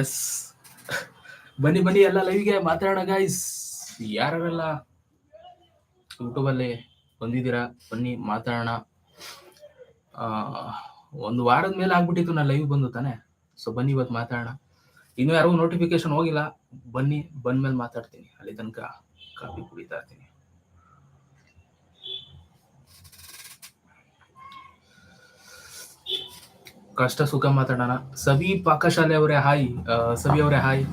S ಬನ್ನಿ ಬನ್ನಿ, ಎಲ್ಲ ಲೈವ್ಗೆ ಮಾತಾಡೋಣ ಗಾಯ್ಸ್ ಯಾರೆಲ್ಲ ಯೂಟ್ಯೂಬಲ್ಲಿ ಬಂದಿದ್ದೀರಾ, ಬನ್ನಿ, ಮಾತಾಡೋಣ. ಒಂದು ವಾರದ ಮೇಲೆ ಆಗ್ಬಿಟ್ಟಿತ್ತು ನಾ ಲೈವ್ ಬಂದು ತಾನೆ? ಸೊ ಬನ್ನಿ, ಇವತ್ತು ಮಾತಾಡೋಣ. ಇನ್ನು ಯಾರಿಗೂ ನೋಟಿಫಿಕೇಶನ್ ಹೋಗಿಲ್ಲ, ಬನ್ನಿ, ಬಂದ್ಮೇಲೆ ಮಾತಾಡ್ತೀನಿ. ಅಲ್ಲಿ ತನಕ ಕಾಫಿ ಕುಡಿತಾ ಇರ್ತೀನಿ. ಕಷ್ಟ ಸುಖ ಮಾತಾಡೋಣ. ಸವಿ ಪಾಕಶಾಲೆ ಅವರೇ ಹಾಯ್. ಆ, ಸವಿ ಅವರೇ ಹಾಯ್.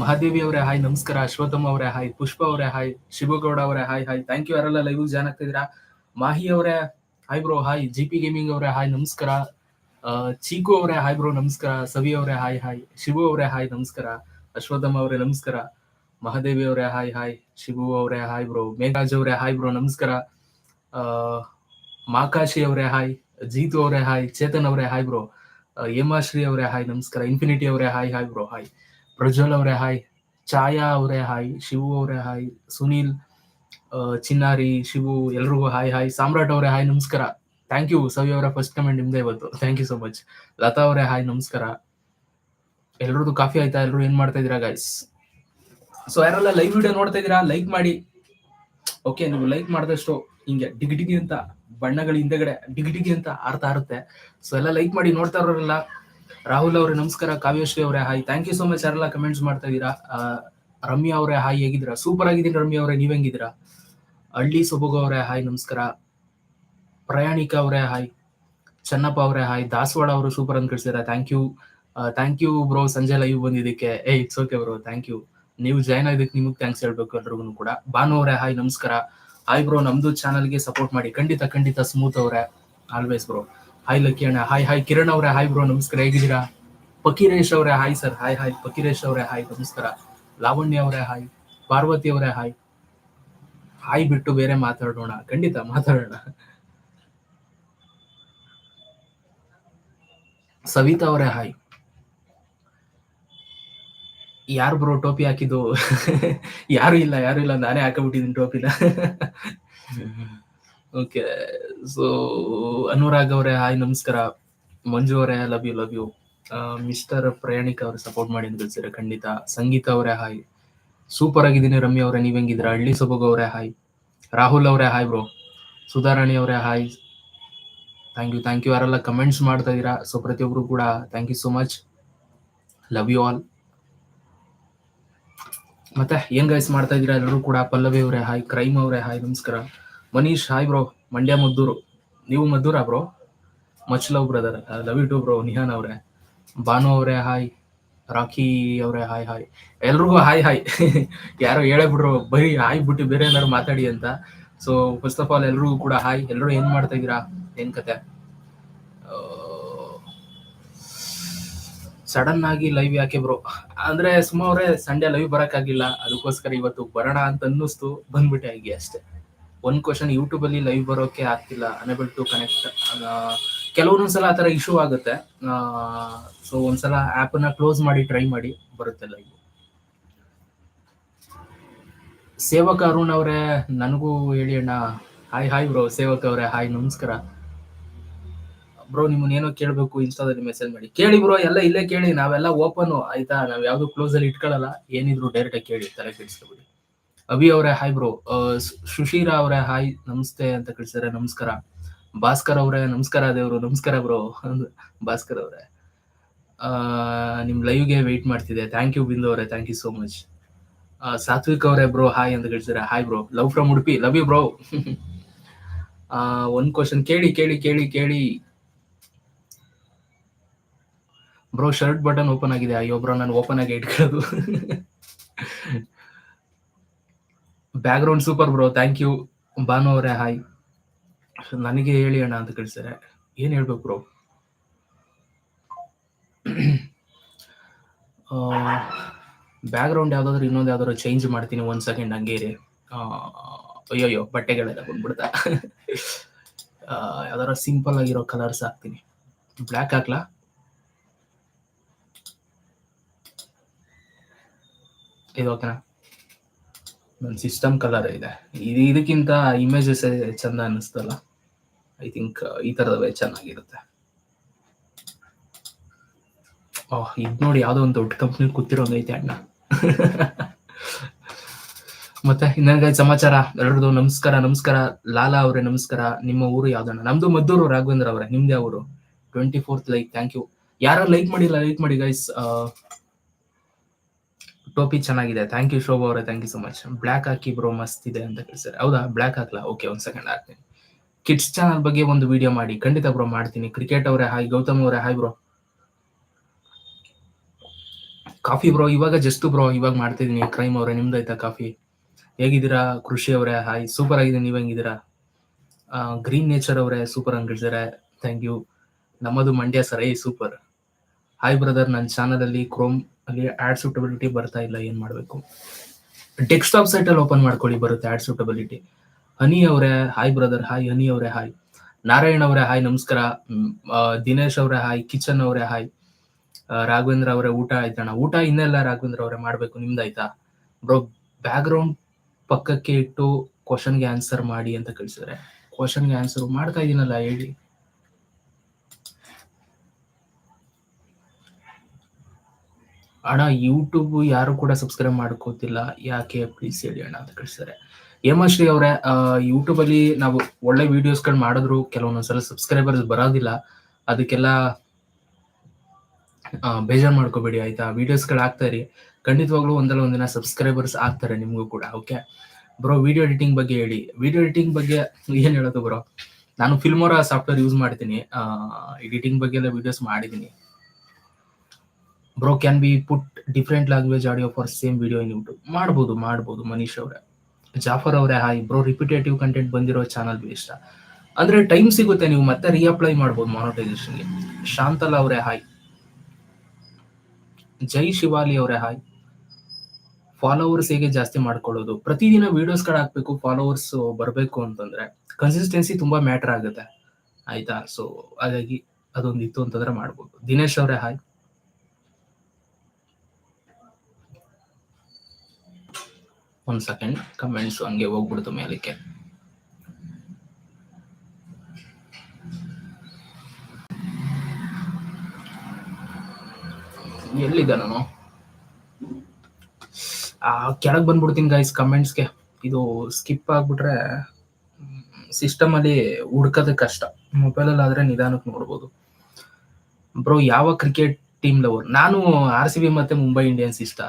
ಮಹಾದೇವಿ ಅವರೇ ಹಾಯ್. ನಮಸ್ಕಾರ. ಅಶ್ವಥಮ್ಮ ಅವರೇ ಹಾಯ್. ಪುಷ್ಪ ಅವರೇ ಹಾಯ್. ಶಿವಗೌಡ ಅವರೇ ಹಾಯ್ ಹಾಯ್. ಥ್ಯಾಂಕ್ ಯು ಯಾರೆಲ್ಲ ಲೈವ್ ಜಾಯ್ನ್ ಆಗ್ತಿದ್ದೀರಾ? ಮಾಹಿ ಅವರೇ hi bro hi. G P gaming ಅವರೇ ಹಾಯ್. ನಮಸ್ಕಾರ. ಆ, ಚೀಕು ಅವರೇ ಹಾಯ್ ಬ್ರೋ ನಮಸ್ಕಾರ. ಸವಿ ಅವರೇ ಹಾಯ್ ಹಾಯ್. ಶಿವು ಅವರೇ ಹಾಯ್. ನಮಸ್ಕಾರ. ಅಶ್ವಥಮ್ಮ ಅವರೇ ನಮಸ್ಕಾರ. ಮಹಾದೇವಿ ಅವರೇ ಹಾಯ್ ಹಾಯ್. ಶಿವು ಅವರೇ ಹಾಯ್ ಬ್ರೋ ಮೇಘರಾಜ್ ಅವರೇ ಹಾಯ್ ಬ್ರೋ ನಮಸ್ಕಾರ. ಆ, ಮಾಕಾಶಿ ಅವರೇ ಹಾಯ್. ಜೀತು ಅವರೇ ಹಾಯ್. ಚೇತನ್ ಅವರೇ ಹಾಯ್ ಬ್ರೋ ಹೇಮಾಶ್ರೀ ಅವರೇ ಹಾಯ್, ನಮಸ್ಕಾರ. ಇನ್ಫಿನಿಟಿ ಅವರೇ hi hi bro hi. Prajwal ಅವರೇ ಹಾಯ್, ಛಾಯಾ ಅವರೇ ಹಾಯ್, ಶಿವು ಅವರೇ ಹಾಯ್, ಸುನೀಲ್ ಚಿನ್ನಾರಿ, ಶಿವು, ಎಲ್ರಿಗೂ ಹಾಯ್ ಹಾಯ್. ಸಾಮ್ರಾಟ್ ಅವರೇ ಹಾಯ್, ನಮಸ್ಕಾರ. ಥ್ಯಾಂಕ್ ಯು ಸವಿ ಅವರ ಫಸ್ಟ್ ಕಮೆಂಟ್ ನಿಮ್ದೇ ಇವತ್ತು thank you so much Latha ಅವರೇ ಹಾಯ್, ನಮಸ್ಕಾರ. ಎಲ್ರದ್ದು ಕಾಫಿ ಆಯ್ತಾ? ಎಲ್ರು ಏನ್ ಮಾಡ್ತಾ ಇದೀರಾ ಗೈಸ್ ಸೊ ಯಾರೆಲ್ಲ ಲೈವ್ ವಿಡಿಯೋ ನೋಡ್ತಾ ಇದೀರಾ ಲೈಕ್ ಮಾಡಿ. ಓಕೆ ನೀವು ಲೈಕ್ ಮಾಡಿದಷ್ಟು ಹಿಂಗೆ ಡಿಗಿ ಡಿಗಿ ಅಂತ ಬಣ್ಣಗಳ ಹಿಂದೆಗಡೆ ಡಿಗಿ ಡಿಗಿ ಅಂತ ಅರ್ಥ ಇರುತ್ತೆ ಸೊ ಎಲ್ಲ ಲೈಕ್ ಮಾಡಿ ನೋಡ್ತಾ ಇರೋರೆಲ್ಲ ರಾಹುಲ್ ಅವ್ರೆ ನಮಸ್ಕಾರ ಕಾವ್ಯಶ್ರೀ ಅವರೇ hi thank you so much ಯಾರೆಲ್ಲ ಕಮೆಂಟ್ಸ್ ಮಾಡ್ತಾ ಇದೀರಾ ಆ, ರಮ್ಯಾ ಅವರೇ ಹಾಯ್ ಹೇಗಿದ್ದೀರಾ? ಸೂಪರ್ ಆಗಿದ್ದೀನಿ ರಮ್ಯಾ ಅವರೇ ನೀವ್ ಹೆಂಗಿದ್ದೀರಾ? ಹಳ್ಳಿ ಸೊಬಗು ಅವರೇ ಹಾಯ್ ನಮಸ್ಕಾರ. ಪ್ರಯಾಣಿಕ ಅವರೇ ಹಾಯ್ ಚನ್ನಪ್ಪ ಅವರೇ ಹಾಯ್ ದಾಸವಾಡ ಅವರು ಸೂಪರ್ ಅಂತ ಕಳಿಸಿದಾರೆ. Thank you thank you bro ಸಂಜೆ ಲೈವ್ ಬಂದಿದ್ದಕ್ಕೆ. ಏ it's okay bro thank you ನೀವು ಜಾಯ್ನ್ ಆಗಿದ್ದಕ್ಕೆ ನಿಮಗೆ ಥ್ಯಾಂಕ್ಸ್ ಹೇಳ್ಬೇಕು ಎಲ್ರಿಗೂ ಕೂಡ. ಭಾನು ಅವರೇ ಹಾಯ್ ನಮಸ್ಕಾರ. ಹಾಯ್ ಬ್ರೋ ನಮ್ದು ಚಾನಲ್ಗೆ ಸಪೋರ್ಟ್ ಮಾಡಿ. ಖಂಡಿತ ಖಂಡಿತ ಸ್ಮೂತ್ ಅವರೇ. ಆಲ್ವೇಸ್ ಬ್ರೋ ಹಾಯ್ ಲಕ್ಕಿ ಅಣ್ಣ. ಹಾಯ್ ಹಾಯ್ ಕಿರಣ್ ಅವರೇ. ಹಾಯ್ ಬ್ರೋ ನಮಸ್ಕಾರ. ಹೇಗಿದ್ದೀರಾ? ಫಕೀರೇಶ್ ಅವರೇ. Hi sir hi hi Fakiresh ಅವರೇ. ಹಾಯ್ ನಮಸ್ಕಾರ. ಲಾವಣ್ಯ ಅವರೇ. ಹಾಯ್ ಪಾರ್ವತಿ ಅವರೇ. ಹಾಯ್ ಹಾಯ್ ಬಿಟ್ಟು ಬೇರೆ ಮಾತಾಡೋಣ. ಖಂಡಿತ ಮಾತಾಡೋಣ. ಸವಿತಾ ಅವರೇ. ಹಾಯ್ ಯಾರು ಬ್ರೋ ಟೋಪಿ ಹಾಕಿದ್ದು? ಯಾರು ಇಲ್ಲ ಯಾರು ಇಲ್ಲ ನಾನೇ ಹಾಕಬಿಟ್ಟಿದ್ದೀನಿ ಟೋಪಿನ. ಓಕೆ ಸೊ ಅನುರಾಗ್ ಅವರೇ ಹಾಯ್ ನಮಸ್ಕಾರ. ಮಂಜು ಅವರೇ love you love you mister ಪ್ರಯಾಣಿಕ ಅವ್ರು ಸಪೋರ್ಟ್ ಮಾಡಿ ಕಳ್ಸಿದ್ರೆ ಖಂಡಿತ. ಸಂಗೀತ ಅವರೇ ಹಾಯ್ ಸೂಪರ್ ಆಗಿದ್ದೀನಿ ರಮ್ಯ ಅವರೇ ನೀವ್ ಹೆಂಗಿದ್ರ ಹಳ್ಳಿ ಸೊಬಗು ಅವರೇ ಹಾಯ್ ರಾಹುಲ್ ಅವರೇ ಹಾಯ್ ಬ್ರೋ ಸುಧಾರಾಣಿ ಅವರೇ hi thank you thank you ಯಾರೆಲ್ಲ ಕಮೆಂಟ್ಸ್ ಮಾಡ್ತಾ ಇದ್ದೀರಾ? ಸೊ ಪ್ರತಿಯೊಬ್ರು ಕೂಡ thank you so much love you all ಮತ್ತೆ ಏನ್ ಗೈಸ್ ಮಾಡ್ತಾ ಇದ್ರ ಎಲ್ಲರೂ ಕೂಡ? ಪಲ್ಲವಿ ಅವರೇ ಹಾಯ್ ಕ್ರೈಮ್ ಅವರೇ ಹಾಯ್ ನಮಸ್ಕಾರ. Manish hi bro Mandya Maddur. ನೀವು Maddur bro much love brother love you too bro Nihan ಅವರೇ. ಭಾನು ಅವರೇ ಹಾಯ್ ರಾಖಿ ಅವರೇ ಹಾಯ್ ಹಾಯ್ ಎಲ್ರಿಗೂ ಹಾಯ್ ಹಾಯ್ ಯಾರೋ ಹೇಳೇ ಬಿಡ್ರು ಬರೀ ಹಾಯ್ ಬಿಟ್ಟು ಬೇರೆ ಏನಾದ್ರು ಮಾತಾಡಿ ಅಂತ. ಸೊ ಫಸ್ಟ್ ಆಫ್ ಆಲ್ ಎಲ್ರಿಗೂ ಕೂಡ ಹಾಯ್ ಎಲ್ಲರೂ ಏನ್ ಮಾಡ್ತಾ ಇದೀರಾ ಏನ್ ಕತೆ? ಸಡನ್ ಆಗಿ ಲೈವ್ ಯಾಕೆ ಬ್ರೋ ಅಂದ್ರೆ ಸುಮ್ಮ ಅವ್ರೆ ಸಂಡೇ ಲೈವ್ ಬರಕ್ಕಾಗಿಲ್ಲ, ಅದಕ್ಕೋಸ್ಕರ ಇವತ್ತು ಬರೋಣ ಅಂತ ಅನ್ನಿಸ್ತು, ಬಂದ್ಬಿಟ್ಟೆ ಹೀಗೆ ಅಷ್ಟೇ. ಒಂದ್ ಕ್ವಶನ್ ಯೂಟ್ಯೂಬ್ ಅಲ್ಲಿ ಲೈವ್ ಬರೋಕೆ ಆಗ್ತಿಲ್ಲ ಅನೇಬಲ್ ಟು ಕನೆಕ್ಟ್ ಕೆಲವೊಂದ್ಸಲ ಆ ತರ ಇಶ್ಯೂ ಆಗುತ್ತೆ. ಸೊ ಒಂದ್ಸಲ ಆಪ್ನ ಕ್ಲೋಸ್ ಮಾಡಿ ಟ್ರೈ ಮಾಡಿ, ಬರುತ್ತೆ ಲೈವ್ ಸೇವಕ ಅರುಣ್ ಅವರೇ, ನನಗೂ ಹೇಳಿ ಅಣ್ಣ. ಹಾಯ್ ಹಾಯ್ ಬ್ರೋ ಸೇವಕ ಅವರೇ ಹಾಯ್ ನಮಸ್ಕಾರ. ಬ್ರೋ ನಿಮ್ಮನ್ನ ಏನೋ ಕೇಳಬೇಕು ಇನ್ಸ್ಟಾದಲ್ಲಿ ಮೆಸೇಜ್ ಮಾಡಿ. ಕೇಳಿ ಬ್ರೋ ಎಲ್ಲ ಇಲ್ಲೇ ಕೇಳಿ, ನಾವೆಲ್ಲ ಓಪನ್ ಆಯ್ತಾ? ನಾವ್ ಯಾವ್ದು ಕ್ಲೋಸ್ ಅಲ್ಲಿ ಇಟ್ಕೊಳ್ಳಲ್ಲ ಏನಿದ್ರು ಡೈರೆಕ್ಟ್ ಆಗಿ ಕೇಳಿ, ತಲೆ ಕೆಡಿಸ್ಕೊಬಿಡಿ. ಅಭಿ ಅವರೇ ಹಾಯ್ ಬ್ರೋ ಸುಶೀರಾ ಅವರೇ ಹಾಯ್ ನಮಸ್ತೆ ಅಂತ ಕಳಿಸಿದ್ರೆ ನಮಸ್ಕಾರ. ಭಾಸ್ಕರ್ ಅವರೇ, ನಮಸ್ಕಾರ ದೇವ್ರು, ನಮಸ್ಕಾರ ಬ್ರೋ ಭಾಸ್ಕರ್ ಅವರೇ. ನಿಮ್ ಲೈವ್ಗೆ ವೆಯ್ಟ್ ಮಾಡ್ತಿದೆ ಥ್ಯಾಂಕ್ ಯು ಬಿಂದು ಅವರೇ. Thank you so much Satvik ಅವರೇ ಬ್ರೋ ಹಾಯ್ ಅಂತ ಕಳಿಸಿದ್ರೆ hi bro love from Udupi love you bro ಒಂದ್ ಕ್ವಶನ್ ಕೇಳಿ ಕೇಳಿ ಕೇಳಿ ಕೇಳಿ. ಬ್ರೋ ಶರ್ಟ್ ಬಟನ್ ಓಪನ್ ಆಗಿದೆ. ಅಯ್ಯೋ ಬ್ರೋ ನಾನು ಓಪನ್ ಆಗಿ ಇಟ್ಕೊಳ್ಳೋದು. Background super bro thank you Bhanu ಅವರೇ ಹಾಯ್ ನನಗೆ ಹೇಳಿ ಅಣ್ಣ ಅಂತ ಕಳಿಸ್ತಾರೆ. ಏನ್ ಹೇಳ್ಬೇಕು ಬ್ರೋ ಬ್ಯಾಕ್ ಗ್ರೌಂಡ್ ಯಾವ್ದಾದ್ರು ಇನ್ನೊಂದು ಯಾವ್ದಾದ್ರು ಚೇಂಜ್ ಮಾಡ್ತೀನಿ ಒಂದ್ ಸೆಕೆಂಡ್ ಹಂಗೆ ಇರಿ. ಅಯ್ಯೋ ಅಯ್ಯಯ್ಯೋ, ಬಟ್ಟೆಗಳೆಲ್ಲ ಬಂದ್ಬಿಡ್ತಾ. ಯಾವ್ದಾರ ಸಿಂಪಲ್ ಆಗಿರೋ ಕಲರ್ಸ್ ಹಾಕ್ತೀನಿ. ಬ್ಲ್ಯಾಕ್ ಹಾಕ್ಲಾ? ಇದು ಓಕೆನಾ ನನ್ನ ಸಿಸ್ಟಮ್ ಕಲರ್ ಇದೆ. ಇದು ಇದಕ್ಕಿಂತ ಇಮೇಜಸ್ ಚಂದ ಅನ್ನಿಸ್ತಲ್ಲ. ಐ ಥಿಂಕ್ ಈ ತರದವೇ ಚೆನ್ನಾಗಿರುತ್ತೆ. ಇದು ನೋಡಿ ಯಾವುದೋ ಒಂದು ದೊಡ್ಡ ಕಂಪ್ನಿ ಕೂತಿರೋದೈತೆ ಅಣ್ಣ. ಮತ್ತೆ ಇನ್ನೊಂದು ಸಮಾಚಾರ? ಎಲ್ಲರದು ನಮಸ್ಕಾರ ನಮಸ್ಕಾರ. ಲಾಲಾ ಅವರೇ, ನಮಸ್ಕಾರ. ನಿಮ್ಮ ಊರು ಯಾವ್ದಣ್ಣ ನಮ್ದು ಮದ್ದೂರು ರಾಘವೇಂದ್ರ ಅವರೇ. ನಿಮ್ದೇ ಅವರು twenty fourth like thank you ಯಾರು ಲೈಕ್ ಮಾಡಿಲ್ಲ ಲೈಕ್ ಮಾಡಿ ಗೈಸ್ ಟೋಪಿ ಚೆನ್ನಾಗಿದೆ. ಥ್ಯಾಂಕ್ ಯು ಶೋಭಾ ಅವರೇ. Thank you so much black hockey bro ಮಸ್ತ್ ಇದೆ ಅಂತ ಕಳಿಸ್ತಾರೆ ಹೌದಾ? ಬ್ಲ್ಯಾಕ್ ಹಾಕ್ಲಾ? ಓಕೆ ಒಂದ್ ಸೆಕೆಂಡ್ ಹಾಕ್ತೀನಿ. ಕಿಡ್ಸ್ ಚಾನಲ್ ಬಗ್ಗೆ ಒಂದು ವಿಡಿಯೋ ಮಾಡಿ. ಖಂಡಿತ ಬ್ರೋ ಮಾಡ್ತೀನಿ. ಕ್ರಿಕೆಟ್ ಅವರೇ ಹಾಯ್ ಗೌತಮ್ ಅವರೇ ಹಾಯ್ ಬ್ರೋ ಕಾಫಿ ಬ್ರೋ ಇವಾಗ ಜಸ್ಟ್ ಬ್ರೋ ಇವಾಗ ಮಾಡ್ತಿದೀನಿ ಕ್ರೈಮ್ ಅವರೇ ನಿಮ್ದಾಯ್ತಾ ಕಾಫಿ ಹೇಗಿದ್ದೀರಾ? ಕೃಷಿ ಅವರೇ ಹಾಯ್ ಸೂಪರ್ ಆಗಿದೆ. ನೀವ್ ಹೆಂಗಿದ್ದೀರಾ? ಗ್ರೀನ್ ನೇಚರ್ ಅವರೇ ಸೂಪರ್ ಅಂಗಿದ್ದಾರೆ ಥ್ಯಾಂಕ್ ಯು ನಮ್ಮದು ಮಂಡ್ಯ ಸರ್ ಏ ಸೂಪರ್ ಹಾಯ್ ಬ್ರದರ್ ನನ್ನ ಚಾನಲ್ ಅಲ್ಲಿ ಕ್ರೋಮ್ ಅಲ್ಲಿ ಆಡ್ ಸೂಟಬಿಲಿಟಿ ಬರ್ತಾ ಇಲ್ಲ. ಏನ್ ಮಾಡ್ಬೇಕು? ಡೆಸ್ಕ್ಟಾಪ್ ಸೈಟ್ ಅಲ್ಲಿ ಓಪನ್ ಮಾಡ್ಕೊಳ್ಳಿ. ಬರುತ್ತೆ ಆಡ್ ಸೂಟಬಿಲಿಟಿ ಹನಿ ಅವರೇ ಹಾಯ್ ಬ್ರದರ್ ಹಾಯ್ ಹನಿ ಅವರೇ ಹಾಯ್ ನಾರಾಯಣ್ ಅವರೇ ಹಾಯ್ ನಮಸ್ಕಾರ. ದಿನೇಶ್ ಅವರೇ ಹಾಯ್ ಕಿಚನ್ ಅವರೇ ಹಾಯ್ ರಾಘವೇಂದ್ರ ಅವರೇ, ಊಟ ಆಯ್ತಣ್ಣ ಊಟ ಇನ್ನೆಲ್ಲ ರಾಘವೇಂದ್ರ ಅವರೇ, ಮಾಡ್ಬೇಕು. ನಿಮ್ದಾಯ್ತಾ ಬ್ರೋ ಬ್ಯಾಕ್ ಗ್ರೌಂಡ್ ಪಕ್ಕಕ್ಕೆ ಇಟ್ಟು ಕ್ವಶನ್ಗೆ ಆನ್ಸರ್ ಮಾಡಿ ಅಂತ ಕಳಿಸಿದ್ರೆ. ಕ್ವಶನ್ಗೆ ಆನ್ಸರ್ ಮಾಡ್ತಾ ಇದೀನಲ್ಲ, ಹೇಳಿ. ಅಣ್ಣ ಯೂಟ್ಯೂಬ್ ಯಾರು ಕೂಡ ಸಬ್ಸ್ಕ್ರೈಬ್ ಮಾಡ್ಕೋತಿಲ್ಲ. ಯಾಕೆ? ಪ್ಲೀಸ್ ಹೇಳಿ ಅಣ್ಣ ಅಂತ ಕಳಿಸ್ತಾರೆ ಹೇಮಶ್ರೀ ಅವರೇ ಯೂಟ್ಯೂಬ್ ಅಲ್ಲಿ ನಾವು ಒಳ್ಳೆ ವಿಡಿಯೋಸ್ಗಳು ಮಾಡಿದ್ರು. ಕೆಲವೊಂದೊಂದ್ಸಲ ಸಬ್ಸ್ಕ್ರೈಬರ್ಸ್ ಬರೋದಿಲ್ಲ. ಅದಕ್ಕೆಲ್ಲ ಬೇಜಾರ್ ಮಾಡ್ಕೋಬೇಡಿ, ಆಯ್ತಾ? ವಿಡಿಯೋಸ್ಗಳು ಆಗ್ತಾ ಇರಿ. ಖಂಡಿತವಾಗ್ಲೂ ಒಂದಲ್ಲ ಒಂದಿನ ಸಬ್ಸ್ಕ್ರೈಬರ್ಸ್ ಆಗ್ತಾರೆ ನಿಮ್ಗೂ ಕೂಡ ಓಕೆ ಬ್ರೋ ವಿಡಿಯೋ ಎಡಿಟಿಂಗ್ ಬಗ್ಗೆ ಹೇಳಿ. ವಿಡಿಯೋ ಎಡಿಟಿಂಗ್ ಬಗ್ಗೆ ಏನ್ ಹೇಳೋದು ಬ್ರೋ ನಾನು ಫಿಲ್ಮೋರಾ ಸಾಫ್ಟ್ವೇರ್ ಯೂಸ್ ಮಾಡ್ತೀನಿ. ಎಡಿಟಿಂಗ್ ಬಗ್ಗೆ ಎಲ್ಲ ವಿಡಿಯೋಸ್ ಮಾಡಿದ್ದೀನಿ. Bro can be put different language audio for same video in YouTube ಮಾಡ್ಬೋದು ಮಾಡ್ಬೋದು, ಮನೀಶ್ ಅವರೇ. ಜಾಫರ್ ಅವರೇ ಹಾಯ್ ಬ್ರೋ ರಿಪಿಟೇಟಿವ್ ಕಂಟೆಂಟ್ ಬಂದಿರೋ ಚಾನಲ್ ಇಷ್ಟ. ಅಂದ್ರೆ ಟೈಮ್ ಸಿಗುತ್ತೆ, ನೀವು ಮತ್ತೆ ರೀಅಪ್ಲೈ ಮಾಡ್ಬೋದು ಮಾನಿಟೈಸೇಷನ್ಗೆ ಶಾಂತಲ್ ಅವರೇ ಹಾಯ್ ಜೈ ಶಿವಾಲಿ ಅವರೇ ಹಾಯ್ ಫಾಲೋವರ್ಸ್ ಹೇಗೆ ಜಾಸ್ತಿ ಮಾಡ್ಕೊಳ್ಳೋದು? ಪ್ರತಿದಿನ ವಿಡಿಯೋಸ್ ಹಾಕಬೇಕು ಹಾಕ್ಬೇಕು ಫಾಲೋವರ್ಸ್ ಬರಬೇಕು ಅಂತಂದ್ರೆ ಕನ್ಸಿಸ್ಟೆನ್ಸಿ ತುಂಬಾ ಮ್ಯಾಟರ್ ಆಗುತ್ತೆ. ಆಯ್ತಾ? ಸೊ ಹಾಗಾಗಿ ಅದೊಂದು ಇತ್ತು ಅಂತಂದ್ರೆ ಮಾಡ್ಬೋದು. ದಿನೇಶ್ ಅವರೇ ಹಾಯ್ ಒಂದ್ ಸೆಕೆಂಡ್ ಕಮೆಂಟ್ಸ್ ಹಂಗೆ ಹೋಗ್ಬಿಡ್ತು ಮೇಲಕ್ಕೆ. ಎಲ್ಲಿದ್ದೆ ನಾನು? ಆ, ಕೆಳಗ್ ಬಂದ್ಬಿಡ್ತೀನಿ ಗೈಸ್ ಕಮೆಂಟ್ಸ್ಗೆ ಇದು ಸ್ಕಿಪ್ ಆಗ್ಬಿಟ್ರೆ ಸಿಸ್ಟಮ್ ಅಲ್ಲಿ ಹುಡ್ಕೋದು ಕಷ್ಟ. ಮೊಬೈಲ್ ಅಲ್ಲಿ ಆದ್ರೆ ನಿಧಾನಕ್ಕೆ ನೋಡ್ಬೋದು. ಬ್ರೋ ಯಾವ ಕ್ರಿಕೆಟ್ ಟೀಮ್ ಲವರ್? ನಾನು ಆರ್ ಸಿ ಬಿ ಮತ್ತೆ ಮುಂಬೈ ಇಂಡಿಯನ್ಸ್ ಇಷ್ಟ.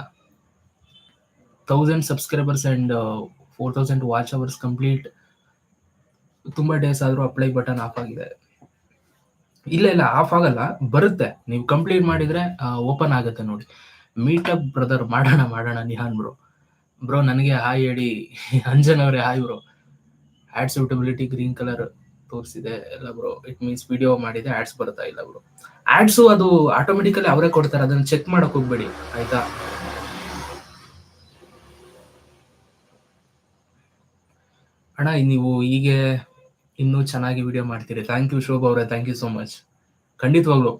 Thousand subscribers and four thousand watch hours complete ತುಂಬಾ ಡೇಸ್ ಆದ್ರೂ ಅಪ್ಲೈ ಬಟನ್ ಆಫ್ ಆಗಿದೆ. ಇಲ್ಲ ಇಲ್ಲ ಆಫ್ ಆಗಲ್ಲ, ಬರುತ್ತೆ. ನೀವು ಕಂಪ್ಲೀಟ್ ಮಾಡಿದ್ರೆ ಓಪನ್ ಆಗುತ್ತೆ ನೋಡಿ. ಮೀಟಪ್ ಬ್ರದರ್ ಮಾಡೋಣ ಮಾಡೋಣ ನಿಹಾನ್ ಬ್ರೋ ಬ್ರೋ ನನಗೆ ಹಾಯ್ ಹೇಳಿ. ಅಂಜನ್ ಅವರೇ, hi bro ad suitability green colour ತೋರಿಸಿದೆ ಎಲ್ಲ ಬ್ರೋ ಇಟ್ ಮೀನ್ಸ್ ವಿಡಿಯೋ ಮಾಡಿದೆ ಆಡ್ಸ್ ಬರ್ತಾ ಇಲ್ಲ ಬ್ರೋ ಆಡ್ಸು ಅದು ಆಟೋಮೆಟಿಕಲಿ ಅವರೇ ಕೊಡ್ತಾರೆ. ಅದನ್ನ ಚೆಕ್ ಮಾಡಕ್ ಹೋಗ್ಬೇಡಿ, ಆಯ್ತಾ? ಅಣ್ಣ, ನೀವು ಹೀಗೆ ಇನ್ನೂ ಚೆನ್ನಾಗಿ ವಿಡಿಯೋ ಮಾಡ್ತೀರಿ. ಥ್ಯಾಂಕ್ ಯು ಶೋಭಾ ಅವರೇ. ಥ್ಯಾಂಕ್ ಯು ಸೋ ಮಚ್ ಖಂಡಿತವಾಗ್ಲು.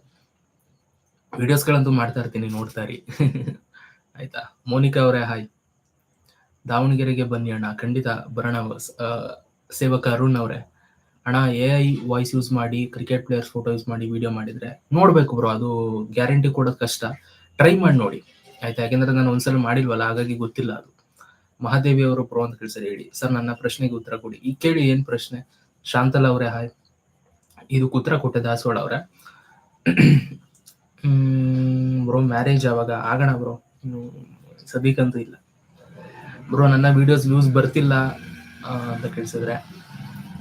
ವಿಡಿಯೋಸ್ಗಳಂತೂ ಮಾಡ್ತಾ ಇರ್ತೀನಿ, ನೋಡ್ತಾ ಇರಿ. ಆಯ್ತಾ? ಮೋನಿಕಾ ಅವರೇ ಹಾಯ್ ದಾವಣಗೆರೆಗೆ ಬನ್ನಿ ಅಣ್ಣ. ಖಂಡಿತ ಬರೋಣ. ಸೇವಕ ಅರುಣ್ ಅವರೇ. ಅಣ್ಣ ಎ ಐ ವಾಯ್ಸ್ ಯೂಸ್ ಮಾಡಿ ಕ್ರಿಕೆಟ್ ಪ್ಲೇಯರ್ಸ್ ಫೋಟೋ ಯೂಸ್ ಮಾಡಿ ವಿಡಿಯೋ ಮಾಡಿದ್ರೆ ನೋಡ್ಬೇಕು ಬ್ರೋ ಅದು ಗ್ಯಾರಂಟಿ ಕೊಡೋದು ಕಷ್ಟ. ಟ್ರೈ ಮಾಡಿ ನೋಡಿ. ಆಯ್ತಾ? ಯಾಕೆಂದ್ರೆ ನಾನು ಒಂದ್ಸಲ ಮಾಡಿಲ್ವಲ್ಲ, ಹಾಗಾಗಿ ಗೊತ್ತಿಲ್ಲ ಅದು. ಮಹಾದೇವಿ ಅವರು ಪ್ರೋ ಅಂತ ಕಳ್ಸರಿ, ಹೇಳಿ. ಸರ್, ನನ್ನ ಪ್ರಶ್ನೆಗೆ ಉತ್ತರ ಕೊಡಿ. ಈ ಕೇಳಿ ಏನ್ ಪ್ರಶ್ನೆ? ಶಾಂತಲ ಅವರೇ, ಹಾಯ್. ಇದು ಉತ್ತರ ಕೊಟ್ಟೆ ದಾಸವಾಳ ಹ್ಮ್, ಬ್ರೋ ಮ್ಯಾರೇಜ್ ಅವಾಗ ಆಗೋಣ ಬ್ರೋ. ಸದ್ಯಕ್ಕಂತೂ ಇಲ್ಲ. ಬ್ರೋ, ನನ್ನ ವಿಡಿಯೋಸ್ ವ್ಯೂಸ್ ಬರ್ತಿಲ್ಲ ಅಂತ ಕೇಳಿಸಿದ್ರೆ.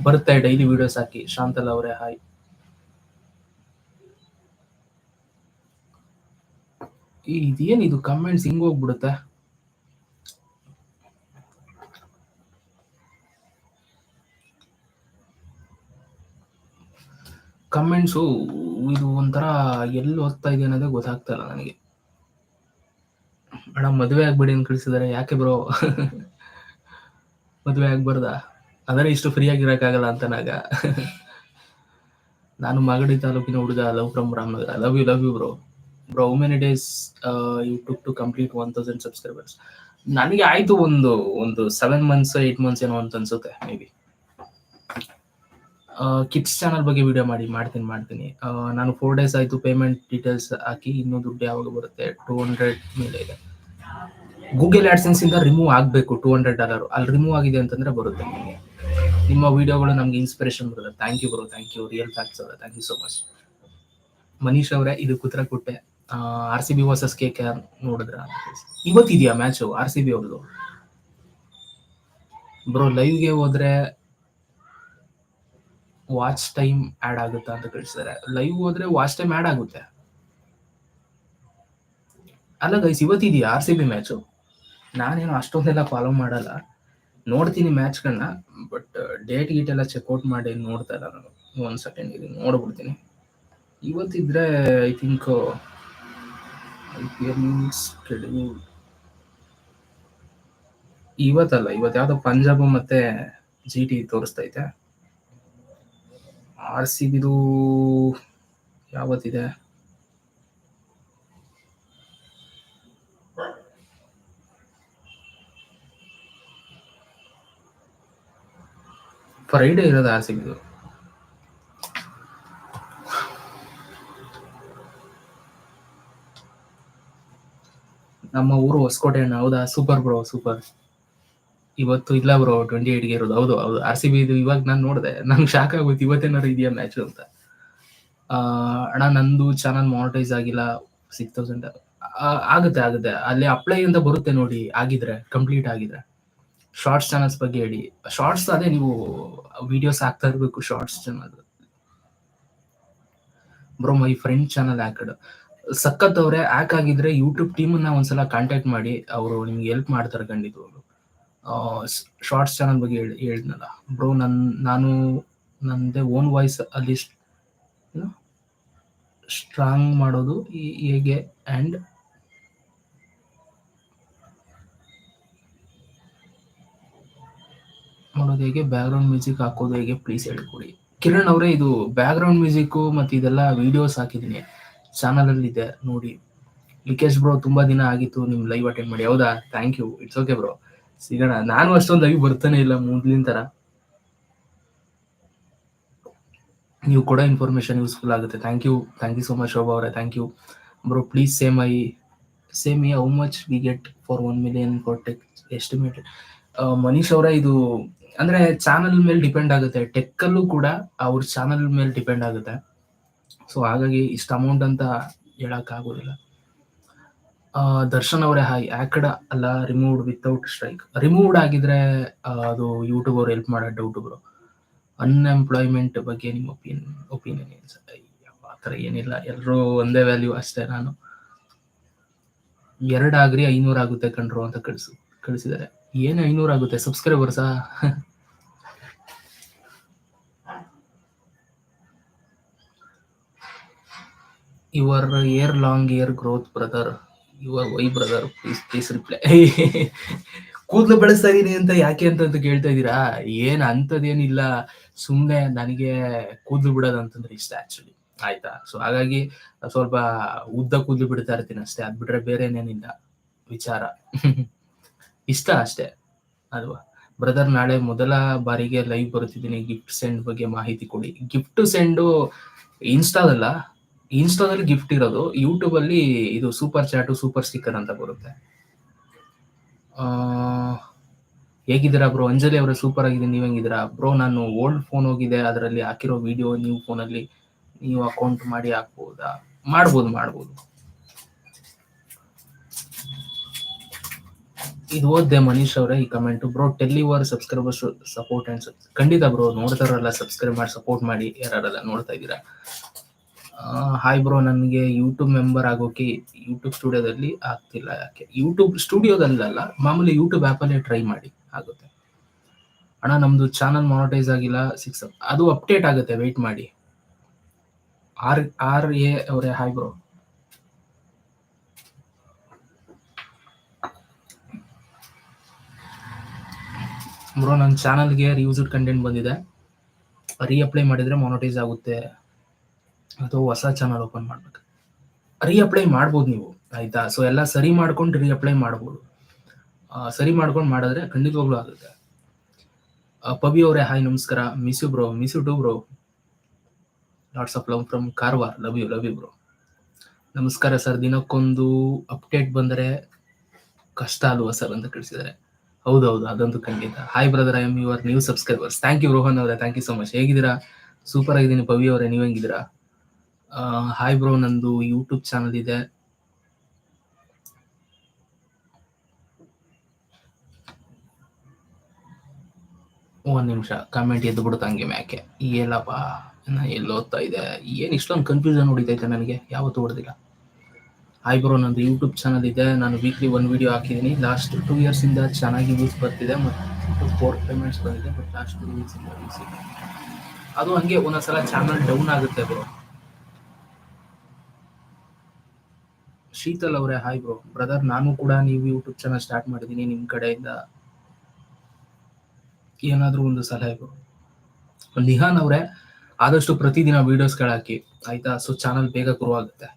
ಬರ್ತಾ ಡೈಲಿ ವಿಡಿಯೋಸ್ ಹಾಕಿ. ಶಾಂತಲ ಅವರೇ, ಹಾಯ್. ಇದೇನು ಇದು? ಕಮೆಂಟ್ಸ್ ಹಿಂಗ್ ಹೋಗ್ಬಿಡುತ್ತೆ? ಕಮೆಂಟ್ಸು ಇದು ಒಂಥರ ಎಲ್ಲಿ ಓದ್ತಾ ಇದೆ ಅನ್ನೋದೇ ಗೊತ್ತಾಗ್ತಾ ಇಲ್ಲ ನನಗೆ. ಮೇಡಮ್ ಮದುವೆ ಆಗ್ಬೇಡಿ ಅಂತ ಕಳಿಸಿದಾರೆ. ಯಾಕೆ ಬ್ರೋ ಮದುವೆ ಆಗ್ಬಾರ್ದ? ಆದರೆ ಇಷ್ಟು ಫ್ರೀ ಆಗಿರೋಕ್ಕಾಗಲ್ಲ ಅಂತ ನಾಗ. ನಾನು ಮಾಗಡಿ ತಾಲೂಕಿನ ಹುಡುಗ love from Ramanagara love you love you bro bro many days you took to complete one thousand subscribers ನನಗೆ ಆಯ್ತು ಒಂದು ಒಂದು ಸೆವೆನ್ ಮಂತ್ಸ್ ಏಯ್ಟ್ ಮಂತ್ಸ್ ಏನೋ ಅಂತ ಅನ್ಸುತ್ತೆ ಮೇ ಬಿ ಕಿಡ್ಸ್ ಚಾನಲ್ ಬಗ್ಗೆ ವಿಡಿಯೋ ಮಾಡಿ, ಮಾಡ್ತೀನಿ ಮಾಡ್ತೀನಿ. ನಾನು ಫೋರ್ ಡೇಸ್ ಆಯಿತು ಪೇಮೆಂಟ್ ಡೀಟೇಲ್ಸ್ ಹಾಕಿ, ಇನ್ನೂ ದುಡ್ಡು ಯಾವಾಗ ಬರುತ್ತೆ? ಟೂ ಹಂಡ್ರೆಡ್ ಮೇಲೆ ಇದೆ. ಗೂಗಲ್ ಆಡ್ಸೆನ್ಸ್ ಇಂದ ರಿಮೂವ್ ಆಗಬೇಕು ಟೂ ಹಂಡ್ರೆಡ್ ಡಾಲರ್ ಅಲ್ಲಿ ರಿಮೂವ್ ಆಗಿದೆ ಅಂತಂದ್ರೆ ಬರುತ್ತೆ ನಿಮಗೆ. ನಿಮ್ಮ ವಿಡಿಯೋಗಳು ನಮ್ಗೆ ಇನ್ಸ್ಪಿರೇಷನ್ ಬರುತ್ತೆ. Thank you bro thank you real facts ಅವರ. Thank you so much Manish ಅವರೇ, ಇದು ಕುತ್ರ ಕೊಟ್ಟೆ. R C B versus K K ನೋಡಿದ್ರ? ಇವತ್ತಿದೆಯಾ ಮ್ಯಾಚು ಆರ್ ಸಿ ಬಿ ಅವ್ರದ್ದು ಬ್ರೋ ಲೈವ್ಗೆ ಹೋದ್ರೆ ವಾಚ್ ಟೈಮ್ ಆಡ್ ಆಗುತ್ತಾ ಅಂತ ಕಳಿಸಿದ್ದಾರೆ ಲೈವ್ ಹೋದ್ರೆ ವಾಚ್ ಟೈಮ್ ಆಡ್ ಆಗುತ್ತೆ. ಅಲ್ಲ ಗೈಸ್ ಇವತ್ತಿದೆಯಾ ಆರ್ ಸಿ ಬಿ ಮ್ಯಾಚು ನಾನೇನು ಅಷ್ಟೊಂದೆಲ್ಲ ಫಾಲೋ ಮಾಡಲ್ಲ. ನೋಡ್ತೀನಿ ಮ್ಯಾಚ್ಗಳನ್ನ ಬಟ್ ಡೇಟ್ ಗೀಟ್ ಎಲ್ಲ ಚೆಕ್ಔಟ್ ಮಾಡಿ ನೋಡ್ತಾ ಇಲ್ಲ ನಾನು ಒಂದು ಸೆಕೆಂಡ್ ಇದು ನೋಡ್ಬಿಡ್ತೀನಿ. ಇವತ್ತಿದ್ರೆ I think I P L schedule ಇವತ್ತಲ್ಲ, ಇವತ್ತು ಯಾವುದೋ ಪಂಜಾಬ್ ಮತ್ತೆ ಜಿ ಟಿ ತೋರಿಸ್ತೈತೆ. ಆರ್ ಸಿ ಬಿದು ಯಾವತ್ತಿದೆ? ಫ್ರೈಡೇ ಇರೋದು ಆರ್ ಸಿ ಬಿದು. ನಮ್ಮ ಊರು ಹೊಸಕೋಟೆ ಹೌದಾ? ಸೂಪರ್ ಬ್ರೋ ಸೂಪರ್ ಇವತ್ತು ಇಲ್ಲ ಬ್ರೋ ಟ್ವೆಂಟಿ ಏಟ್ಗೆ ಇರೋದು. ಹೌದು ಹೌದು. ಆರ್ ಸಿ ಬಿ ಇದು ಇವಾಗ ನಾನು ನೋಡಿದೆ. ನಂಗೆ ಶಾಕ್ ಆಗೋಯ್ತು. ಇವತ್ತೇನಾರು ಇದೆಯಾ ಮ್ಯಾಚ್ ಅಂತ. ಅಣ್ಣ, ನಂದು ಚಾನಲ್ ಮಾನಿಟೈಸ್ ಆಗಿಲ್ಲ. ಸಿಕ್ಸ್ ತೌಸಂಡ್ ಆಗುತ್ತೆ ಆಗುತ್ತೆ. ಅಲ್ಲಿ ಅಪ್ಲೈ ಅಂತ ಬರುತ್ತೆ ನೋಡಿ. ಆಗಿದ್ರೆ ಕಂಪ್ಲೀಟ್ ಆಗಿದ್ರೆ. ಶಾರ್ಟ್ಸ್ ಚಾನಲ್ಸ್ ಬಗ್ಗೆ ಹೇಳಿ. ಶಾರ್ಟ್ಸ್ ಅದೇ ನೀವು ವಿಡಿಯೋಸ್ ಹಾಕ್ತಾ ಇರಬೇಕು shorts channel bro my friend channel hacked ಸಖತ್ ಅವ್ರೆ ಹ್ಯಾಕ್ ಆಗಿದ್ರೆ ಯೂಟ್ಯೂಬ್ ಟೀಮನ್ನ ಒಂದ್ಸಲ ಕಾಂಟ್ಯಾಕ್ಟ್ ಮಾಡಿ. ಅವರು ನಿಮ್ಗೆ ಹೆಲ್ಪ್ ಮಾಡ್ತಾರೆ ಖಂಡಿತವಾಗ್ಲು. ಶಾರ್ಟ್ಸ್ ಚಾನಲ್ ಬಗ್ಗೆ ಹೇಳಿ, ಹೇಳಿದ್ನಲ್ಲ. ಬ್ರೋ ನನ್ನ ನಾನು ನನ್ನದೇ ಓನ್ ವಾಯ್ಸ್ ಅಲ್ಲಿ ಸ್ಟ್ರಾಂಗ್ ಮಾಡೋದು ಹೇಗೆ ಅಂಡ್ ಮಾಡೋದು ಹೇಗೆ ಬ್ಯಾಕ್ಗ್ರೌಂಡ್ ಮ್ಯೂಸಿಕ್ ಹಾಕೋದು ಹೇಗೆ ಪ್ಲೀಸ್ ಹೇಳ್ಕೊಡಿ. ಕಿರಣ್ ಅವರೇ, ಇದು ಬ್ಯಾಕ್ಗ್ರೌಂಡ್ ಮ್ಯೂಸಿಕ್ ಮತ್ತೆ ಇದೆಲ್ಲ ವಿಡಿಯೋಸ್ ಹಾಕಿದೀನಿ ಚಾನಲ್ ಅಲ್ಲಿ ಇದೆ, ನೋಡಿ. ಲಿಕೇಶ್ ಬ್ರೋ, ತುಂಬಾ ದಿನ ಆಗಿತ್ತು ನಿಮ್ ಲೈವ್ ಅಟೆಂಡ್ ಮಾಡಿ. ಹೌದಾ? Thank you it's okay bro ಸಿಗೋಣ ನಾನು ಅಷ್ಟೊಂದು ಲೈವ್ ಬರ್ತಾನೆ ಇಲ್ಲ ಮೊದ್ಲಿನ ತರ. ನೀವು ಕೊಡೋ ಇನ್ಫಾರ್ಮೇಶನ್ ಯೂಸ್ಫುಲ್ ಆಗುತ್ತೆ. Thank you thank you so much Shobha ಅವರೇ. Thank you bro please same I same how much we get for one million for tech estimated Manish ಅವರೇ, ಇದು ಅಂದ್ರೆ ಚಾನಲ್ ಮೇಲೆ ಡಿಪೆಂಡ್ ಆಗುತ್ತೆ. ಟೆಕ್ ಅಲ್ಲೂ ಕೂಡ ಅವ್ರ ಚಾನಲ್ ಮೇಲೆ ಡಿಪೆಂಡ್ ಆಗುತ್ತೆ. ಸೊ ಹಾಗಾಗಿ ಇಷ್ಟು ಅಮೌಂಟ್ ಅಂತ ಹೇಳಕ್ ಆಗೋದಿಲ್ಲ. ದರ್ಶನ್ ಅವರೇ ಹಾಯ್ ಆಕಡ ಅಲ್ಲ ರಿಮೂವ್ಡ್ ವಿತೌಟ್ ಸ್ಟ್ರೈಕ್ ರಿಮೂವ್ಡ್ ಆಗಿದ್ರೆ ಅದು ಯೂಟ್ಯೂಬ್ ಅವ್ರು ಹೆಲ್ಪ್ ಮಾಡೋ ಡೌಟ್ ಬ್ರೋ ಅನ್ಎಂಪ್ಲಾಯ್ಮೆಂಟ್ ಬಗ್ಗೆ ನಿಮ್ಮ ಒಪಿನಿಯನ್ ಒಪಿನಿಯನ್ ಏನು ಆ ಥರ ಏನಿಲ್ಲ. ಎಲ್ಲರೂ ಒಂದೇ ವ್ಯಾಲ್ಯೂ ಅಷ್ಟೇ ನಾನು. ಎರಡಾಗ್ರಿ ಐನೂರು ಆಗುತ್ತೆ ಕಣ್ರು ಅಂತ ಕಳಿಸು ಕಳಿಸಿದ್ದಾರೆ ಏನು ಐನೂರು ಆಗುತ್ತೆ? ಸಬ್ಸ್ಕ್ರೈಬರ್ಸಾ your hair long hair growth brother your why brother please please reply ಕೂದಲು ಬೆಳೆಸ್ತಾ ಇದೀನಿ ಅಂತ ಯಾಕೆ ಅಂತ ಅಂತ ಕೇಳ್ತಾ ಇದ್ದೀರಾ ಏನ್ ಅಂತದೇನಿಲ್ಲ ಸುಮ್ನೆ ನನಗೆ ಕೂದಲು ಬಿಡೋದು ಅಂತಂದ್ರೆ ಇಷ್ಟ ಆಕ್ಚುಲಿ ಆಯ್ತಾ? ಸೊ ಹಾಗಾಗಿ ಸ್ವಲ್ಪ ಉದ್ದ ಕೂದಲು ಬಿಡ್ತಾ ಇರ್ತೀನಿ ಅಷ್ಟೇ. ಅದ್ ಬಿಟ್ರೆ ಬೇರೆ ಏನೇನಿಲ್ಲ. ವಿಚಾರ. ಇಷ್ಟ ಅಷ್ಟೇ. ಅಲ್ವಾ? ಬ್ರದರ್ ನಾಳೆ ಮೊದಲ ಬಾರಿಗೆ ಲೈವ್ ಬರುತ್ತಿದ್ದೀನಿ. ಗಿಫ್ಟ್ ಸೆಂಡ್ ಬಗ್ಗೆ ಮಾಹಿತಿ ಕೊಡಿ. ಗಿಫ್ಟ್ ಸೆಂಡು ಇನ್ಸ್ಟಾದಲ್ಲ ಇನ್ಸ್ಟಾದಲ್ಲಿ ಗಿಫ್ಟ್ ಇರೋದು ಯೂಟ್ಯೂಬ್ ಅಲ್ಲಿ ಇದು ಸೂಪರ್ ಚಾಟು ಸೂಪರ್ ಸ್ಟಿಕ್ಕರ್ ಅಂತ ಬರುತ್ತೆ. ಹೇಗಿದ್ದೀರಾ ಬ್ರೋ ಅಂಜಲಿ ಅವರ ಸೂಪರ್ ಆಗಿದೆ ನೀವು ಹೆಂಗಿದ್ದೀರಾ? ಬ್ರೋ ನಾನು ಓಲ್ಡ್ ಫೋನ್ ಹೋಗಿದೆ, ಅದರಲ್ಲಿ ಹಾಕಿರೋ ವಿಡಿಯೋ ನೀವು ಫೋನಲ್ಲಿ ನೀವು ಅಕೌಂಟ್ ಮಾಡಿ ಹಾಕ್ಬೋದಾ? ಮಾಡ್ಬೋದು ಮಾಡ್ಬೋದು. ಇದು ಓದ್ದೆ ಮನೀಶ್ ಅವರೇ ಈ comment bro tell your subscribers support and ಖಂಡಿತ ಬ್ರೋ ನೋಡ್ತಾರಲ್ಲ ಸಬ್ಸ್ಕ್ರೈಬ್ ಮಾಡಿ ಸಪೋರ್ಟ್ ಮಾಡಿ ಯಾರೆಲ್ಲ ನೋಡ್ತಾ ಇದ್ದೀರಾ? ಹಾಯ್ ಬ್ರೋ ನನಗೆ ಯೂಟ್ಯೂಬ್ ಮೆಂಬರ್ ಆಗೋಕೆ ಯೂಟ್ಯೂಬ್ ಸ್ಟುಡಿಯೋದಲ್ಲಿ ಆಗ್ತಿಲ್ಲ ಯಾಕೆ? ಯೂಟ್ಯೂಬ್ ಸ್ಟುಡಿಯೋದಲ್ಲ ಮಾಮೂಲಿ ಯೂಟ್ಯೂಬ್ ಆ್ಯಪಲ್ಲೇ ಟ್ರೈ ಮಾಡಿ, ಆಗುತ್ತೆ. ಅಣ್ಣ ನಮ್ಮದು ಚಾನಲ್ ಮಾನಿಟೈಸ್ ಆಗಿಲ್ಲ ಸಿಕ್ಸ್ ಅದು ಅಪ್ಡೇಟ್ ಆಗುತ್ತೆ ವೆಯ್ಟ್ ಮಾಡಿ. ಆರ್ ಆರ್ ಎ ಅವರೇ ಹಾಯ್ ಬ್ರೋ ಬ್ರೋ ನನ್ನ ಚಾನಲ್ಗೆ ರಿಯೂಸ್ಡ್ ಕಂಟೆಂಟ್ ಬಂದಿದೆ. ರೀಅಪ್ಲೈ ಮಾಡಿದರೆ ಮಾನಿಟೈಸ್ ಆಗುತ್ತೆ. ಅಥವಾ ಹೊಸ ಚಾನಲ್ ಓಪನ್ ಮಾಡ್ಬೇಕು. ರೀಅಪ್ಲೈ ಮಾಡ್ಬೋದು ನೀವು ಆಯ್ತಾ? ಸೊ ಎಲ್ಲ ಸರಿ ಮಾಡ್ಕೊಂಡು ರೀಅಪ್ಲೈ ಮಾಡ್ಬೋದು. ಆ, ಸರಿ ಮಾಡ್ಕೊಂಡು ಮಾಡಿದ್ರೆ ಖಂಡಿತವಾಗ್ಲೂ ಆಗುತ್ತೆ. ಪಬಿ ಅವರೇ ಹಾಯ್ ನಮಸ್ಕಾರ. Miss you bro miss you too bro lots of love from Karwar love you love you bro ನಮಸ್ಕಾರ ಸರ್ ದಿನಕ್ಕೊಂದು ಅಪ್ಡೇಟ್ ಬಂದರೆ ಕಷ್ಟ ಅಲ್ವಾ ಸರ್ ಅಂತ ಕಳಿಸಿದ್ದಾರೆ. ಹೌದೌದು ಅದಂತೂ ಖಂಡಿತ. Hi brother I am your new subscribers thank you Rohan ಅವರೇ. ಥ್ಯಾಂಕ್ ಯು ಸೊ ಮಚ್ ಹೇಗಿದ್ದೀರಾ? ಸೂಪರ್ ಆಗಿದ್ದೀನಿ ಪವಿ ಅವರೇ ನೀವು ಹೆಂಗಿದ್ದೀರಾ? ಹಾಯ್ ಬ್ರೋ ನಂದು ಯೂಟ್ಯೂಬ್ ಚಾನಲ್ ಇದೆ. ಒಂದ್ ನಿಮಿಷ ಕಾಮೆಂಟ್ ಎದ್ದು ಬಿಡುತ್ತೆ ಮ್ಯಾಕೆ. ಏನಪ್ಪ ನಾ ಎಲ್ಲಿ ಓದ್ತಾ ಇದೆ? ಏನ್ ಇಷ್ಟೊಂದು ಕನ್ಫ್ಯೂಷನ್ ಹೊಡಿತೈತೆ ನನಗೆ, ಯಾವತ್ತೂ ಹೊಡೆದಿಲ್ಲ ಹಾಯ್ ಬ್ರೋ ನಂದು ಯೂಟ್ಯೂಬ್ ಚಾನಲ್ ಇದೆ. ನಾನು ವೀಕ್ಲಿ ಒಂದು ವಿಡಿಯೋ ಹಾಕಿದ್ದೀನಿ ಲಾಸ್ಟ್ ಟೂ ಇಯರ್ಸ್ ಇಂದ ಚೆನ್ನಾಗಿ ವ್ಯೂಸ್ ಬರ್ತಿದೆ ಮತ್ತು ಫೋರ್ ಪೇಮೆಂಟ್ಸ್ ಬಂದಿದೆ ಲಾಸ್ಟ್ ಅದು ಹಂಗೆ ಒಂದೊಂದ್ಸಲ ಚಾನಲ್ ಡೌನ್ ಆಗುತ್ತೆ ಬ್ರೋ ಶೀತಲ್ ಅವರೇ ಹಾಯ್ ಬ್ರೋ ಬ್ರದರ್ ನಾನು ಕೂಡ ನೀವು ಯೂಟ್ಯೂಬ್ ಚಾನಲ್ ಸ್ಟಾರ್ಟ್ ಮಾಡಿದೀನಿ ನಿಮ್ಮ ಕಡೆಯಿಂದ. ಏನಾದ್ರೂ ಒಂದು ಸಲಹೆ ಬ್ರೋ ನಿಹಾನ್ ಅವರೇ, ಆದಷ್ಟು ಪ್ರತಿದಿನ ವಿಡಿಯೋಸ್ಗಳು ಹಾಕಿ, ಆಯ್ತಾ? ಸೊ ಚಾನಲ್ ಬೇಗ ಗ್ರೋ ಆಗುತ್ತೆ.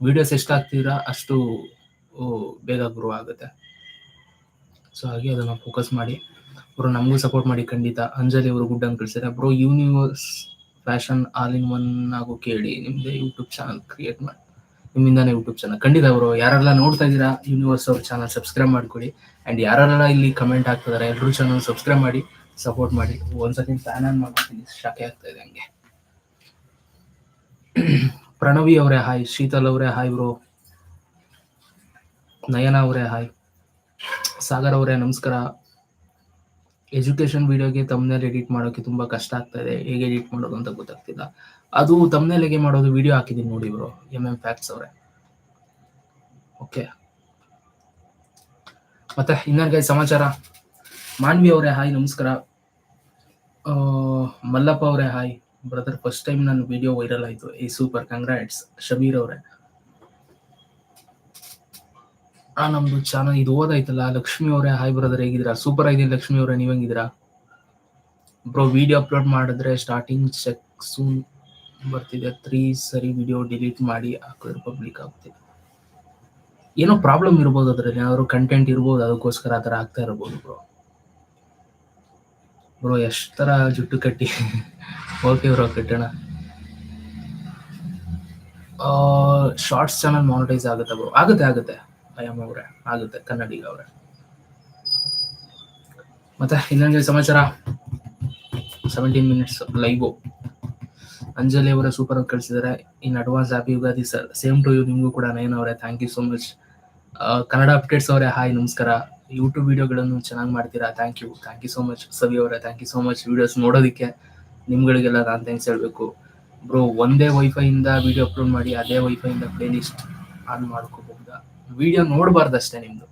ವಿಡಿಯೋಸ್ ಎಷ್ಟು ಹಾಕ್ತೀರಾ ಅಷ್ಟು ಬೇಗ ಗ್ರೋ ಆಗುತ್ತೆ. ಸೊ ಹಾಗೆ ಅದನ್ನ ಫೋಕಸ್ ಮಾಡಿ. ಬ್ರೋ, ನಮಗೂ ಸಪೋರ್ಟ್ ಮಾಡಿ, ಖಂಡಿತ. ಅಂಜಲಿ ಅವರು ಗುಡ್ ಅಂತ ಕಳಿಸಿದ್ರೆ. Bro universe fashion all in one ಆಗೋ ಕೇಳಿ, ನಿಮ್ದೇ ಯೂಟ್ಯೂಬ್ ಚಾನಲ್ ಕ್ರಿಯೇಟ್ ಮಾಡಿ. ನಿಮ್ಮಿಂದಾನೇ ಯೂಟ್ಯೂಬ್ ಚಾನಲ್ ಖಂಡಿತ ಅವರು ಯಾರೆಲ್ಲ ನೋಡ್ತಾ ಇದ್ದೀರಾ ಯೂನಿವರ್ಸ್ ಅವ್ರ ಚಾನಲ್ ಸಬ್ಸ್ಕ್ರೈಬ್ ಮಾಡ್ಕೊಳ್ಳಿ. ಅಂಡ್ ಯಾರೆಲ್ಲ ಇಲ್ಲಿ ಕಮೆಂಟ್ ಹಾಕ್ತಿದಾರೆ ಎಲ್ಲರೂ ಚಾನಲ್ ಸಬ್ಸ್ಕ್ರೈಬ್ ಮಾಡಿ ಸಪೋರ್ಟ್ ಮಾಡಿ. ಒಂದ್ ಸೆಕೆಂಡ್ ಫ್ಯಾನ್ ಆನ್ ಮಾಡ್ತೀನಿ ಶಾಕೆ ಆಗ್ತಾ ಇದೆ ಹಂಗೆ. ಪ್ರಣವಿ ಅವರೇ ಹಾಯ್ ಶೀತಲ್ ಅವರೇ ಹಾಯ್ ಬ್ರೋ ನಯನ ಅವರೇ ಹಾಯ್ ಸಾಗರ್ ಅವರೇ, ನಮಸ್ಕಾರ. ಎಜುಕೇಶನ್ ವಿಡಿಯೋಗೆ ತಮ್ಮನೇಲಿ ಎಡಿಟ್ ಮಾಡೋಕೆ ತುಂಬಾ ಕಷ್ಟ ಆಗ್ತಾ ಇದೆ. ಹೇಗೆ ಎಡಿಟ್ ಮಾಡೋದು ಅಂತ ಗೊತ್ತಾಗ್ತಿಲ್ಲ. ಅದು ತಮ್ಮನೇಲಿ ಹೇಗೆ ಮಾಡೋದು ವಿಡಿಯೋ ಹಾಕಿದೀನಿ ನೋಡಿ ಬ್ರೋ ಎಂ ಎಂ ಫ್ಯಾಕ್ಟ್ಸ್ ಅವರೇ. ಓಕೆ ಮತ್ತೆ ಇನ್ನೊಂದು ಕೈ ಸಮಾಚಾರ. ಮಾನ್ವಿ ಅವರೇ ಹಾಯ್ ನಮಸ್ಕಾರ. ಮಲ್ಲಪ್ಪ ಅವರೇ ಹಾಯ್ ಬ್ರದರ್ ಫಸ್ಟ್ ಟೈಮ್ ನನ್ನ ವಿಡಿಯೋ ವೈರಲ್ ಆಯ್ತು. ಈ ಸೂಪರ್ ಕಂಗ್ರಾಟ್ಸ್ ಶಬೀರ್ ಅವರೇ. ಆ, ನಮ್ದು ಚಾನಲ್ ಇದು ಓದಾಯ್ತಲ್ಲ ಲಕ್ಷ್ಮಿ ಅವರೇ ಹಾಯ್ ಬ್ರದರ್ ಹೇಗಿದ್ದೀರಾ? ಸೂಪರ್ ಆಗಿದ್ದೀನಿ ಲಕ್ಷ್ಮಿ ಅವರೇ, ನೀವು ಹೆಂಗಿದ್ದೀರಾ? ಬ್ರೋ ವಿಡಿಯೋ ಅಪ್ಲೋಡ್ ಮಾಡಿದ್ರೆ ಸ್ಟಾರ್ಟಿಂಗ್ ಚೆಕ್ ಸೂನ್ ಬರ್ತಿದೆ ತ್ರೀ ಸರಿ ವಿಡಿಯೋ ಡಿಲೀಟ್ ಮಾಡಿ ಹಾಕಿದ್ರೆ ಪಬ್ಲಿಕ್ ಆಗ್ತಿದೆ. ಏನೋ ಪ್ರಾಬ್ಲಮ್ ಇರ್ಬೋದು ಅದ್ರಲ್ಲಿ, ಏನಾದ್ರು ಕಂಟೆಂಟ್ ಇರ್ಬೋದು, ಅದಕ್ಕೋಸ್ಕರ ಆ ಥರ ಆಗ್ತಾ ಇರ್ಬೋದು ಬ್ರೋ ಬ್ರೋ ಎಷ್ಟು ಥರ ಜುಟ್ಟು ಕಟ್ಟಿ. ಓಕೆ ಬ್ರೋ ಕಟ್ಟೋಣ. ಶಾರ್ಟ್ಸ್ ಚಾನಲ್ ಮಾನಿಟೈಸ್ ಆಗುತ್ತೆ ಬ್ರೋ ಆಗುತ್ತೆ ಆಗುತ್ತೆ. ಅಯ್ಯಮ್ಮ ಅವ್ರೆ, ಆಗುತ್ತೆ, ಕನ್ನಡಿಗ ಅವ್ರೆ. ಮತ್ತೆ ಇನ್ನೊಂದು ಸಮಾಚಾರ? ಸೆವೆಂಟೀನ್ ಮಿನಿಟ್ಸ್ ಲೈವ್ ಅಂಜಲಿ ಅವರ ಸೂಪರ್ ಆಗಿ ಕಳಿಸಿದ್ದಾರೆ in advance happy Ugadi sir same to you ನಿಮಗೂ ಕೂಡ ನಯನ್ ಅವರೇ thank you so much Kannada updates ಅವರೇ, ಹಾಯ್, ನಮಸ್ಕಾರ. ಯೂಟ್ಯೂಬ್ ವಿಡಿಯೋಗಳನ್ನು ಚೆನ್ನಾಗಿ ಮಾಡ್ತೀರಾ? Thank you thank you so much Savi ಅವರೇ thank you so much videos ನೋಡೋದಕ್ಕೆ ನಿಮ್ಗಳಿಗೆಲ್ಲ ನಾನು ಥ್ಯಾಂಕ್ಸ್ ಹೇಳಬೇಕು. ಬ್ರೋ ಒಂದೇ ವೈಫೈ ಇಂದ ವಿಡಿಯೋ ಅಪ್ಲೋಡ್ ಮಾಡಿ, ಅದೇ ವೈಫೈ ಇಂದ ಪ್ಲೇ ಲಿಸ್ಟ್ ಆನ್ ಮಾಡ್ಕೋಬಹುದಾ? ವಿಡಿಯೋ ನೋಡಬಾರ್ದಷ್ಟೇ ನಿಮ್ದು.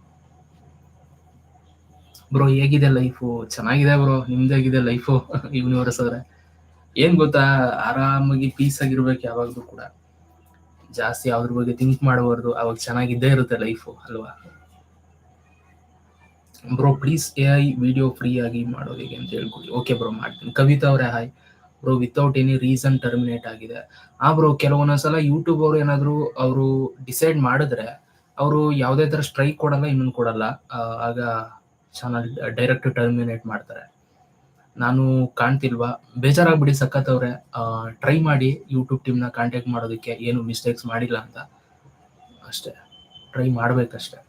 ಬ್ರೋ ಹೇಗಿದೆ ಲೈಫು ಚೆನ್ನಾಗಿದೆ ಬ್ರೋ ನಿಮ್ದು ಹೇಗಿದೆ ಲೈಫು ಯೂನಿವರ್ಸ್ ಅವ್ರೆ ಏನ್ ಗೊತ್ತಾ? ಆರಾಮಾಗಿ ಪೀಸ್ ಆಗಿರ್ಬೇಕು ಯಾವಾಗ್ಲೂ ಕೂಡ. ಜಾಸ್ತಿ ಯಾವ್ದ್ರ ಬಗ್ಗೆ ಥಿಂಕ್ ಮಾಡಬಾರ್ದು. ಅವಾಗ ಚೆನ್ನಾಗಿದ್ದೇ ಇರುತ್ತೆ ಲೈಫ್ ಅಲ್ವಾ? Bro please A I video free ಆಗಿ ಮಾಡೋದು ಹೇಗೆ ಅಂತ ಹೇಳ್ಕೊಡಿ. ಓಕೆ ಬ್ರೋ ಮಾಡ್ತೀನಿ. ಕವಿತಾ ಅವರೇ hi bro without any reason terminate ಆಗಿದೆ. ಆ ಬ್ರೋ ಕೆಲವೊಂದೊಂದ್ಸಲ ಯೂಟ್ಯೂಬ್ ಅವ್ರು ಏನಾದ್ರು ಅವರು ಡಿಸೈಡ್ ಮಾಡಿದ್ರೆ ಅವರು ಯಾವುದೇ ತರ ಸ್ಟ್ರೈಕ್ ಕೊಡಲ್ಲ, ಇನ್ನೊಂದು ಕೊಡಲ್ಲ. ಆಗ ಚಾನಲ್ ಡೈರೆಕ್ಟ್ ಟರ್ಮಿನೇಟ್ ಮಾಡ್ತಾರೆ. ನಾನು ಕಾಣ್ತಿಲ್ವಾ? ಬೇಜಾರಾಗ್ಬಿಡಿ ಸಖತ್ ಅವ್ರೆ. ಟ್ರೈ ಮಾಡಿ ಯೂಟ್ಯೂಬ್ ಟೀಮ್ನ ಕಾಂಟ್ಯಾಕ್ಟ್ ಮಾಡೋದಕ್ಕೆ ಏನು ಮಿಸ್ಟೇಕ್ಸ್ ಮಾಡಿಲ್ಲ ಅಂತ. ಅಷ್ಟೇ. ಟ್ರೈ ಮಾಡ್ಬೇಕಷ್ಟೇ.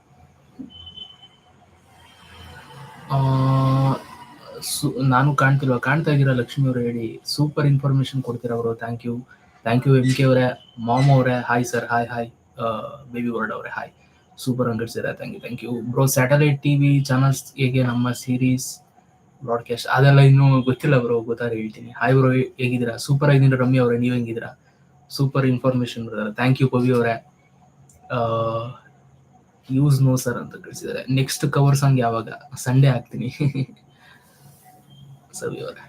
ಸು- ನಾನು ಕಾಣ್ತಿಲ್ವಾ? ಕಾಣ್ತಾ ಇದ್ದೀರಾ ಲಕ್ಷ್ಮಿ ಅವರು ಹೇಳಿ. ಸೂಪರ್ ಇನ್ಫಾರ್ಮೇಶನ್ ಕೊಡ್ತೀರಾ ಅವರು. Thank you thank you M K ಅವರೇ. ಮಾಮ್ ಅವರೇ. Hi sir hi hi baby word ಅವರೇ. Hi super ಅಂಗಡಿಸಿದ್ರೆ thank you thank you bro satellite TV channels ಹೇಗೆ ನಮ್ಮ ಸೀರೀಸ್ ಬ್ರಾಡ್ಕಾಸ್ಟ್ ಅದೆಲ್ಲ ಇನ್ನೂ ಗೊತ್ತಿಲ್ಲ ಬ್ರೋ ಗೊತ್ತಾದ್ರೆ ಹೇಳ್ತೀನಿ. ಹಾಯ್ ಬ್ರೋ ಹೇಗಿದ್ದೀರಾ? ಸೂಪರ್ ಆಗಿದ್ದೀನಿ ರಮ್ಯ ಅವರೇ? ನೀವು ಹೆಂಗಿದ್ದೀರಾ? ಸೂಪರ್ ಇನ್ಫಾರ್ಮೇಶನ್ ಬರ್ತಾರೆ ಥ್ಯಾಂಕ್ ಯು ಕೋವಿ ಅವರೇ. ಯೂಸ್ ನೋ ಸರ್ ಅಂತ ಕಳಿಸಿದ್ದಾರೆ ನೆಕ್ಸ್ಟ್ ಕವರ್ ಸಾಂಗ್ ಯಾವಾಗ? ಸಂಡೇ ಹಾಕ್ತೀನಿ. ಸವಿ ಅವರೇ.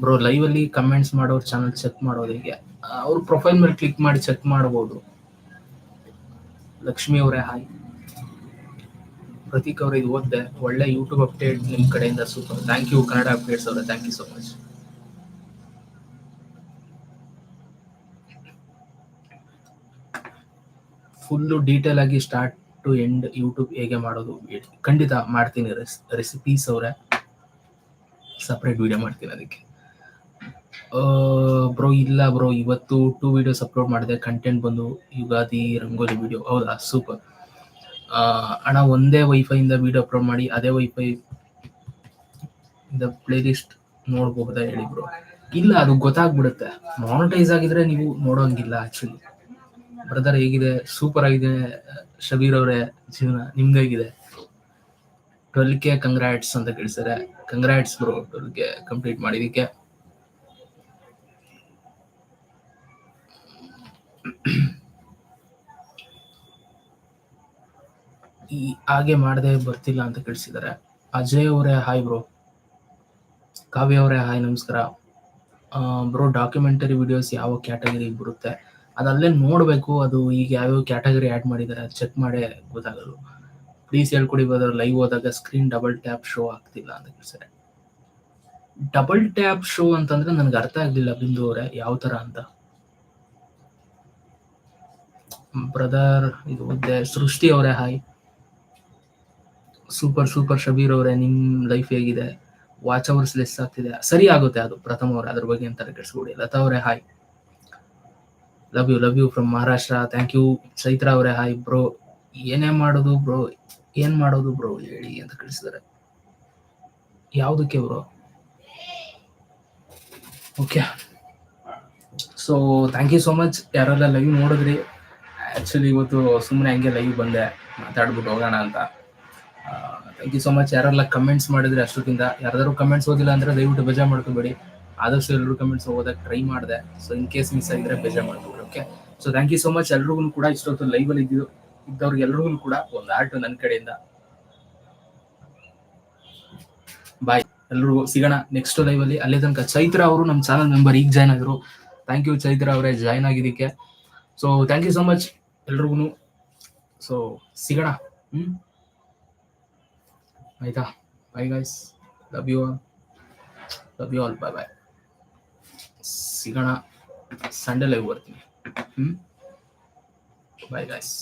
ಬ್ರೋ ಲೈವ್ ಅಲ್ಲಿ ಕಮೆಂಟ್ಸ್ ಮಾಡೋರ್ ಚಾನಲ್ ಚೆಕ್ ಮಾಡೋದು ಹೇಗೆ? ಅವ್ರ ಪ್ರೊಫೈಲ್ ಮೇಲೆ ಕ್ಲಿಕ್ ಮಾಡಿ ಚೆಕ್ ಮಾಡಬಹುದು ಲಕ್ಷ್ಮಿ ಅವರೇ ಹಾಯ್ ಪ್ರತೀಕ್ ಅವರೇ ಇದು ಓದ್ದೆ. ಒಳ್ಳೆ ಯೂಟ್ಯೂಬ್ ಅಪ್ಡೇಟ್ ನಿಮ್ ಕಡೆಯಿಂದ super thank you Kannada updates ಅವರೇ. Thank you so much full detail ಆಗಿ ಸ್ಟಾರ್ಟ್ ಟು ಎಂಡ್ ಯೂಟ್ಯೂಬ್ ಹೇಗೆ ಮಾಡೋದು? ಖಂಡಿತ ಮಾಡ್ತೀನಿ ರೆಸಿಪೀಸ್ ಅವರೇ. ಸಪ್ರೇಟ್ ವಿಡಿಯೋ ಮಾಡ್ತೀನಿ ಅದಕ್ಕೆ. ಬ್ರೋ ಇಲ್ಲ ಬ್ರೋ ಇವತ್ತು ಟೂ ವಿಡಿಯೋಸ್ ಅಪ್ಲೋಡ್ ಮಾಡಿದೆ. ಕಂಟೆಂಟ್ ಬಂದು ಯುಗಾದಿ, ರಂಗೋಲಿ ವಿಡಿಯೋ ಹೌದಾ? ಸೂಪರ್ ಅಣ್ಣ ಒಂದೇ ವೈಫೈ ಇಂದ ವಿಡಿಯೋ ಅಪ್ಲೋಡ್ ಮಾಡಿ, ಅದೇ ವೈಫೈ ಇಂದ ಪ್ಲೇಲಿಸ್ಟ್ ನೋಡಬಹುದಾ ಹೇಳಿ ಬ್ರೋ ಇಲ್ಲ, ಅದು ಗೊತ್ತಾಗ್ಬಿಡುತ್ತೆ. ಮಾನಿಟೈಸ್ ಆಗಿದ್ರೆ ನೀವು ನೋಡೋಂಗಿಲ್ಲ ಆಕ್ಚುಲಿ ಬ್ರದರ್ ಹೇಗಿದೆ ಸೂಪರ್ ಆಗಿದೆ ಶಬೀರ್ ಅವರೇ, ಜೀವನ ನಿಮ್ದು ಹೇಗಿದೆ? ಟ್ವೆಲ್ ಕೆ ಕಂಗ್ರಾಟ್ಸ್ ಅಂತ ಕಳಿಸ್ತಾರೆ congrats bro twelve K complete ಮಾಡಿದಕ್ಕೆ ಈ ಹಾಗೆ ಮಾಡದೆ ಬರ್ತಿಲ್ಲ ಅಂತ ಕಳಿಸಿದ್ದಾರೆ. ಅಜಯ್ ಅವರೇ ಹಾಯ್ ಬ್ರೋ ಕಾವ್ಯ ಅವರೇ ಹಾಯ್ ನಮಸ್ಕಾರ. ಬ್ರೋ ಡಾಕ್ಯುಮೆಂಟರಿ ವಿಡಿಯೋಸ್ ಯಾವ ಕ್ಯಾಟಗರಿ ಬರುತ್ತೆ? ಅದಲ್ಲೇ ನೋಡಬೇಕು, ಅದು ಈಗ ಯಾವ್ಯಾವ ಕ್ಯಾಟಗರಿ ಆ್ಯಡ್ ಮಾಡಿದ್ದಾರೆ ಅದು ಚೆಕ್ ಮಾಡೇ ಗೊತ್ತಾಗೋದು ಪ್ಲೀಸ್ ಹೇಳ್ಕೊಡಿ ಬದಲು ಲೈವ್ ಹೋದಾಗ ಸ್ಕ್ರೀನ್ ಡಬಲ್ ಟ್ಯಾಪ್ ಶೋ ಆಗ್ತಿಲ್ಲ ಅಂತ ಕೇಳಿಸ್ತಾರೆ ಡಬಲ್ ಟ್ಯಾಪ್ ಶೋ ಅಂತಂದ್ರೆ ನನಗೆ ಅರ್ಥ ಆಗ್ಲಿಲ್ಲ ಬಿಂದು ಅವರೇ, ಯಾವ ತರ ಅಂತ. ಬ್ರದರ್ ಇದು ಸೃಷ್ಟಿ ಅವರೇ ಹಾಯ್ ಸೂಪರ್ ಸೂಪರ್ ಶಬೀರ್ ಅವರೇ, ನಿಮ್ ಲೈಫ್ ಹೇಗಿದೆ? ವಾಚ್ ಅವರ್ಸ್ ಲೆಸ್ ಆಗ್ತಿದೆ. ಸರಿ ಆಗುತ್ತೆ ಅದು, ಪ್ರಥಮ ಅವರೇ, ಅದ್ರ ಬಗ್ಗೆ ಅಂತಾರೆ ಕೆಡಿಸ್ಕೊಡಿ. ಲತಾ ಅವರೇ hi love you love you from Maharashtra thank you Chaitra ಅವರೇ ಹಾಯ್ ಬ್ರೋ ಏನೇ ಮಾಡೋದು ಬ್ರೋ ಏನ್ ಮಾಡೋದು ಬ್ರೋ ಹೇಳಿ ಅಂತ ಕಳಿಸಿದ್ದಾರೆ ಯಾವುದಕ್ಕೆ bro okay so thank you so much ಯಾರೆಲ್ಲ ಲೈವ್ ನೋಡಿದ್ರಿ? ಆ್ಯಕ್ಚುಲಿ ಇವತ್ತು ಸುಮ್ಮನೆ ಹಂಗೆ ಲೈವ್ ಬಂದೆ. ಮಾತಾಡ್ಬಿಟ್ಟು ಹೋಗೋಣ ಅಂತ. ಥ್ಯಾಂಕ್ ಯು ಸೊ ಮಚ್ ಯಾರೆಲ್ಲ ಕಮೆಂಟ್ಸ್ ಮಾಡಿದ್ರೆ ಅಷ್ಟಕ್ಕಿಂತ ಯಾರಾದರೂ ಕಮೆಂಟ್ಸ್ ಓದಿಲ್ಲ ಅಂದ್ರೆ ದಯವಿಟ್ಟು ಬೇಜಾ ಮಾಡ್ಕೋಬೇಡಿ. ಆದಷ್ಟು ಎಲ್ಲರೂ ಕಮೆಂಟ್ಸ್ ಓದಕ್ಕೆ ಟ್ರೈ ಮಾಡಿದೆ. ಸೊ ಇನ್ ಕೇಸ್ ಮಿಸ್ ಆಗಿದ್ರೆ ಬೇಜಾ ಮಾಡ್ಕೋಬೇಡಿ okay so thank you so much ಎಲ್ರಿಗೂ ಕೂಡ ಇಷ್ಟೊತ್ತು ಲೈವ್ ಅಲ್ಲಿ ಇದ್ದು ಇದ್ದವ್ರಿಗೆ ಎಲ್ರಿಗೂ ಕೂಡ ಒಂದು ಆರ್ಟ್ ನನ್ನ ಕಡೆಯಿಂದ. ಬಾಯ್ ಎಲ್ರಿಗೂ ಸಿಗೋಣ ನೆಕ್ಸ್ಟ್ ಲೈವ್ ಅಲ್ಲಿ. ಅಲ್ಲೇ ತನಕ ಚೈತ್ರ ಅವರು ನಮ್ಮ ಚಾನಲ್ ಮೆಂಬರ್ ಈಗ ಜಾಯ್ನ್ ಆಗಿದ್ರು. ಥ್ಯಾಂಕ್ ಯು ಚೈತ್ರ ಅವರೇ ಜಾಯ್ನ್ ಆಗಿದ್ದಕ್ಕೆ. So thank you so much ಎಲ್ರಿಗೂ. ಸೊ ಸಿಗೋಣ. ಹ್ಮ್? ಆಯ್ತಾ bye guys love you all love you all bye bye ಸಿಗೋಣ ಸಂಡೇ ಲೈವ್ ಬರ್ತೀನಿ ಹ್ಮ್ ಬೈ ಗೈಸ್